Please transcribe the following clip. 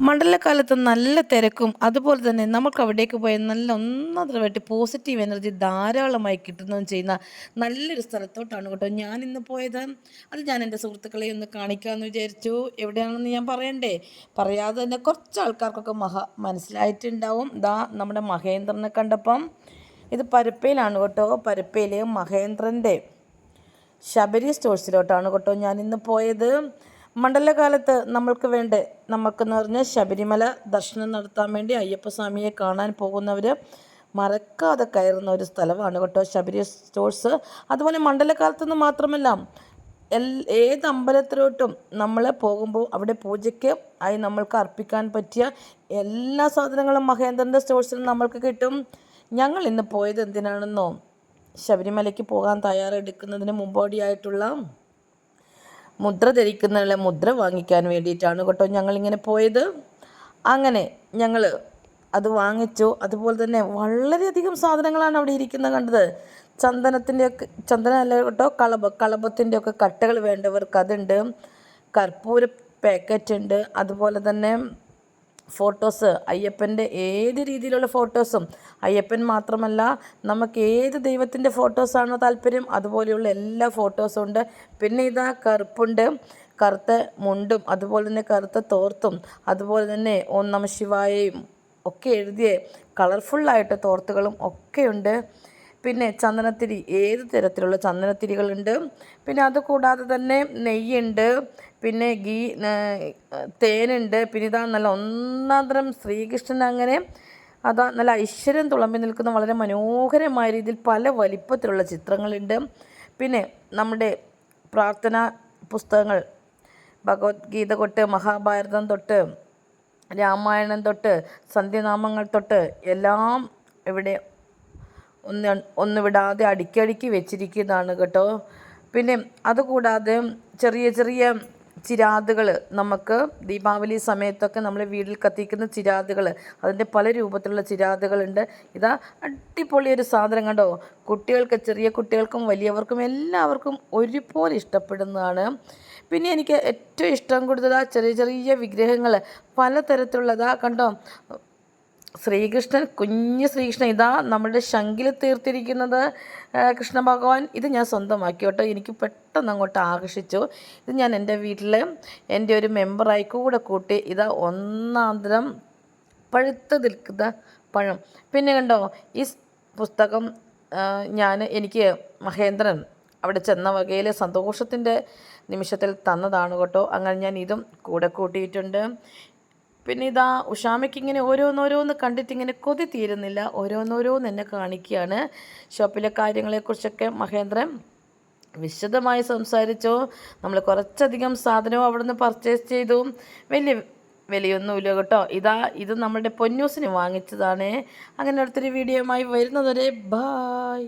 മണ്ഡലകാലത്ത് നല്ല തിരക്കും അതുപോലെ തന്നെ നമുക്ക് അവിടേക്ക് പോയ നല്ല ഒന്നാമതായിട്ട് പോസിറ്റീവ് എനർജി ധാരാളമായി കിട്ടുന്നതും ചെയ്യുന്ന നല്ലൊരു സ്ഥലത്തോട്ടാണ് കേട്ടോ. ഞാൻ ഇന്ന് പോയത്. അത് ഞാൻ എന്റെ സുഹൃത്തുക്കളെ ഒന്ന് കാണിക്കാമെന്ന് വിചാരിച്ചു. എവിടെയാണെന്ന് ഞാൻ പറയണ്ടേ? പറയാതെ തന്നെ കുറച്ച് ആൾക്കാർക്കൊക്കെ മഹ മനസ്സിലായിട്ടുണ്ടാവും. ദാ നമ്മുടെ മഹേന്ദ്രനെ കണ്ടപ്പം ഇത് പരപ്പയിലാണ് കേട്ടോ. പരപ്പയിലെ മഹേന്ദ്രന്റെ ശബരി സ്റ്റോഴ്സിലോട്ടാണ് കേട്ടോ ഞാൻ ഇന്ന് പോയത്. മണ്ഡലകാലത്ത് നമ്മൾക്ക് വേണ്ട നമുക്കെന്ന് പറഞ്ഞാൽ ശബരിമല ദർശനം നടത്താൻ വേണ്ടി അയ്യപ്പസ്വാമിയെ കാണാൻ പോകുന്നവർ മറക്കാതെ കയറുന്ന ഒരു സ്ഥലമാണ് കേട്ടോ ശബരി സ്റ്റോഴ്സ്. അതുപോലെ മണ്ഡലകാലത്തുനിന്ന് മാത്രമല്ല എൽ ഏത് അമ്പലത്തിലോട്ടും നമ്മൾ പോകുമ്പോൾ അവിടെ പൂജയ്ക്ക് ആയി നമ്മൾക്ക് അർപ്പിക്കാൻ പറ്റിയ എല്ലാ സാധനങ്ങളും മഹേന്ദ്രന്റെ സ്റ്റോഴ്സിൽ നമ്മൾക്ക് കിട്ടും. ഞങ്ങൾ ഇന്ന് പോയത് എന്തിനാണെന്നോ ശബരിമലയ്ക്ക് പോകാൻ തയ്യാറെടുക്കുന്നതിന് മുമ്പോടിയായിട്ടുള്ള മുദ്ര ധരിക്കുന്നതിനുള്ള മുദ്ര വാങ്ങിക്കാൻ വേണ്ടിയിട്ടാണ് കേട്ടോ ഞങ്ങളിങ്ങനെ പോയത്. അങ്ങനെ ഞങ്ങൾ അത് വാങ്ങിച്ചു. അതുപോലെ തന്നെ വളരെയധികം സാധനങ്ങളാണ് അവിടെ ഇരിക്കുന്നത് കണ്ടത്. ചന്ദനത്തിന്റെ ഒക്കെ ചന്ദനം അല്ല കേട്ടോ കളബ കളബത്തിന്റെ ഒക്കെ കട്ടകൾ വേണ്ടവർക്ക് അതുണ്ട്. കർപ്പൂര പാക്കറ്റ് ഉണ്ട്. അതുപോലെ തന്നെ ഫോട്ടോസ് അയ്യപ്പന്റെ ഏത് രീതിയിലുള്ള ഫോട്ടോസും അയ്യപ്പൻ മാത്രമല്ല നമുക്ക് ഏത് ദൈവത്തിന്റെ ഫോട്ടോസാണോ താല്പര്യം അതുപോലെയുള്ള എല്ലാ ഫോട്ടോസും ഉണ്ട്. പിന്നെ ഇതാ കറുപ്പുണ്ട് കറുത്ത മുണ്ടും അതുപോലെ തന്നെ കറുത്ത തോർത്തും അതുപോലെ തന്നെ ഓം നമ ശിവായയും ഒക്കെ എഴുതിയ കളർഫുള്ളായിട്ട് തോർത്തുകളും ഒക്കെയുണ്ട് പിന്നെ ചന്ദനത്തിരി ഏത് തരത്തിലുള്ള ചന്ദനത്തിരികളുണ്ട്? പിന്നെ അത് കൂടാതെ തന്നെ നെയ്യുണ്ട് പിന്നെ ഗീ തേനുണ്ട് പിന്നെ ഇതാ നല്ല ഒന്നാന്തരം ശ്രീകൃഷ്ണൻ അങ്ങനെ അതാ നല്ല ഐശ്വര്യം തുളമ്പി നിൽക്കുന്ന വളരെ മനോഹരമായ രീതിയിൽ പല വലിപ്പത്തിലുള്ള ചിത്രങ്ങളുണ്ട്. പിന്നെ നമ്മുടെ പ്രാർത്ഥന പുസ്തകങ്ങൾ ഭഗവത്ഗീത തൊട്ട് മഹാഭാരതം തൊട്ട് രാമായണം തൊട്ട് സന്ധ്യനാമങ്ങൾ തൊട്ട് എല്ലാം ഇവിടെ ഒന്ന് ഒന്ന് വിടാതെ അടുക്കി വെച്ചിരിക്കുന്നതാണ് കേട്ടോ. പിന്നെ അതുകൂടാതെ ചെറിയ ചെറിയ ചിരാതുകൾ നമുക്ക് ദീപാവലി സമയത്തൊക്കെ നമ്മൾ വീട്ടിൽ കത്തിക്കുന്ന ചിരാതുകൾ അതിന്റെ പല രൂപത്തിലുള്ള ചിരാതുകളുണ്ട്. ഇതാ അടിപൊളി ഒരു സാധനം കണ്ടോ? കുട്ടികൾക്ക് ചെറിയ കുട്ടികൾക്കും വലിയവർക്കും എല്ലാവർക്കും ഒരുപോലെ ഇഷ്ടപ്പെടുന്നതാണ്. പിന്നെ എനിക്ക് ഏറ്റവും ഇഷ്ടം കൂടുതൽ ചെറിയ ചെറിയ വിഗ്രഹങ്ങൾ പലതരത്തിലുള്ളതാ കണ്ടോ? ശ്രീകൃഷ്ണൻ കുഞ്ഞ് ശ്രീകൃഷ്ണൻ ഇതാ നമ്മുടെ ശങ്കിൽ തീർത്തിരിക്കുന്നത് കൃഷ്ണ ഭഗവാൻ. ഇത് ഞാൻ സ്വന്തമാക്കി കേട്ടോ. എനിക്ക് പെട്ടെന്ന് അങ്ങോട്ട് ആകർഷിച്ചു. ഇത് ഞാൻ എന്റെ വീട്ടിൽ എന്റെ ഒരു മെമ്പറായി കൂടെ കൂട്ടി ഇതാ ഒന്നാന്തരം പഴുത്ത് നിൽക്കുന്ന പഴം. പിന്നെ കണ്ടോ ഈ പുസ്തകം ഞാൻ എനിക്ക് മഹേന്ദ്രൻ അവിടെ ചെന്ന വകയിൽ സന്തോഷത്തിന്റെ നിമിഷത്തിൽ തന്നതാണ് കേട്ടോ. അങ്ങനെ ഞാൻ ഇതും കൂടെ കൂട്ടിയിട്ടുണ്ട്. പിന്നെ ഇതാ ഉഷാമയ്ക്ക് ഇങ്ങനെ ഓരോന്നോരോന്ന് കണ്ടിട്ട് ഇങ്ങനെ കൊതി തീരുന്നില്ല ഓരോന്നോരോന്ന് എന്നെ കാണിക്കുകയാണ് ഷോപ്പിലെ കാര്യങ്ങളെക്കുറിച്ചൊക്കെ മഹേന്ദ്രൻ വിശദമായി സംസാരിച്ചു. നമ്മൾ കുറച്ചധികം സാധനവും അവിടെ നിന്ന് പർച്ചേസ് ചെയ്തു. വലിയ വിലയൊന്നുമില്ല കേട്ടോ. ഇതാ ഇത് നമ്മുടെ പൊന്നൂസിന് വാങ്ങിച്ചതാണ്. അങ്ങനെ അടുത്തൊരു വീഡിയോയുമായി വരുന്നതുവരെ ബായ്